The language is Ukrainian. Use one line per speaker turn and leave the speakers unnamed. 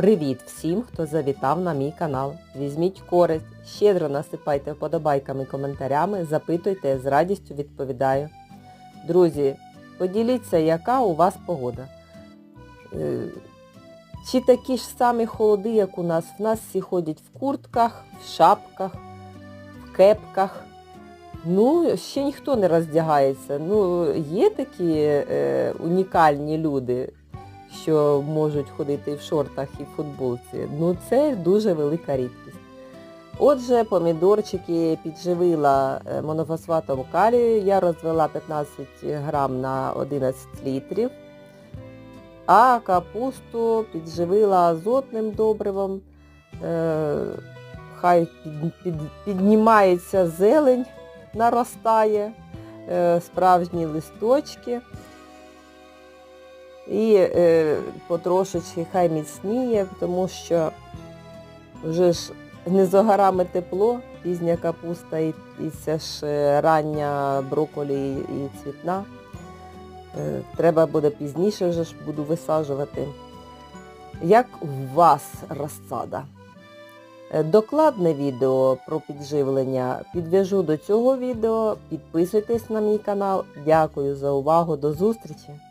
Привіт всім, хто завітав на мій канал. Візьміть користь, щедро насипайте вподобайками, коментарями, запитуйте, з радістю відповідаю. Друзі, поділіться, яка у вас погода. Е, Чи такі ж самі холоди, як у нас? В нас всі ходять в куртках, в шапках, в кепках. Ну, ще ніхто не роздягається. Ну, є такі е, унікальні люди, що можуть ходити в шортах і в футболці. Ну, це дуже велика рідкість. Отже, помідорчики підживила е, монофосфатом калію. Я розвела 15 грам на 11 літрів. А капусту підживила азотним добривом. Е, Хай під, під, піднімається зелень, наростає, е, справжні листочки. І е, потрошечки хай міцніє, тому що вже ж не за горами тепло, пізня капуста і, і це ж е, рання брокколі і цвітна. Е, треба буде пізніше вже ж буду висаджувати. Як у вас розсада? Е, Докладне відео про підживлення підв'яжу до цього відео. Підписуйтесь на мій канал. Дякую за увагу. До зустрічі!